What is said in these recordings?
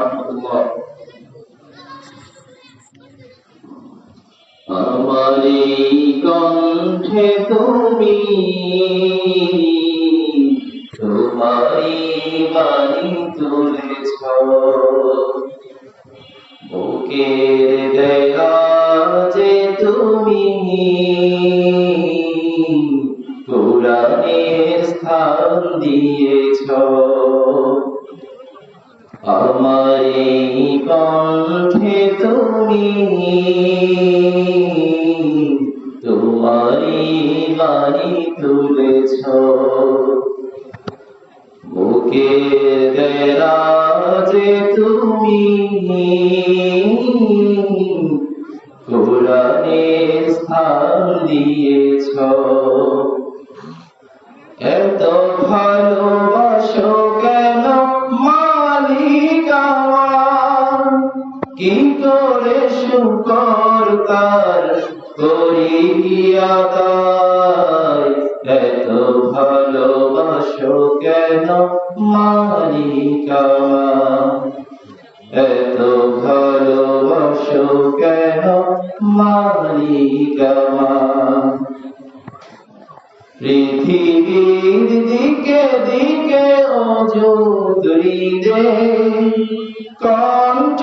রহমতুল্লাহ। আমারি কণ্ঠে তুমি তোমারি বাণী তুলেছ। বুকের দেয়া যে তুমি কোরআনের স্থান দিয়েছ। আমার কণ্ঠে তুমি তোমারি বাণী তুলেছ। বুকে যে তুমি কোরআনে স্থান দিয়েছ। কি করে শুকর তার করিয়া দায় এত ভালোবাসো কেন মালিক এত ভালোবাসো কেন মালিক পৃথিবীর দিকে দিকে অযোধরি দে কণ্ঠ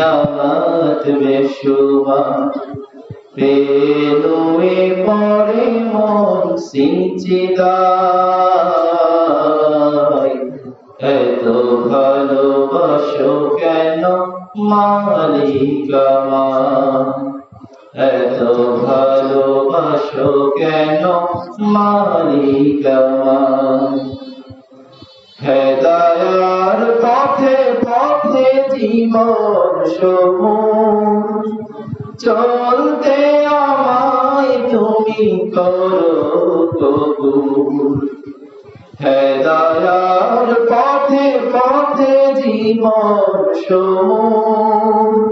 নিয়ামত বেশুমার প্রেমে পড়ে মন সিঞ্চিদায় এত ভালোবাসো কেন মালিক আমার এত ভালোবাসো কেন মালিক আমার হেদায়ার পথে পথে জীবন চলতে আমায় তুমি করো কবুল পথে পথে জীবন সমূহ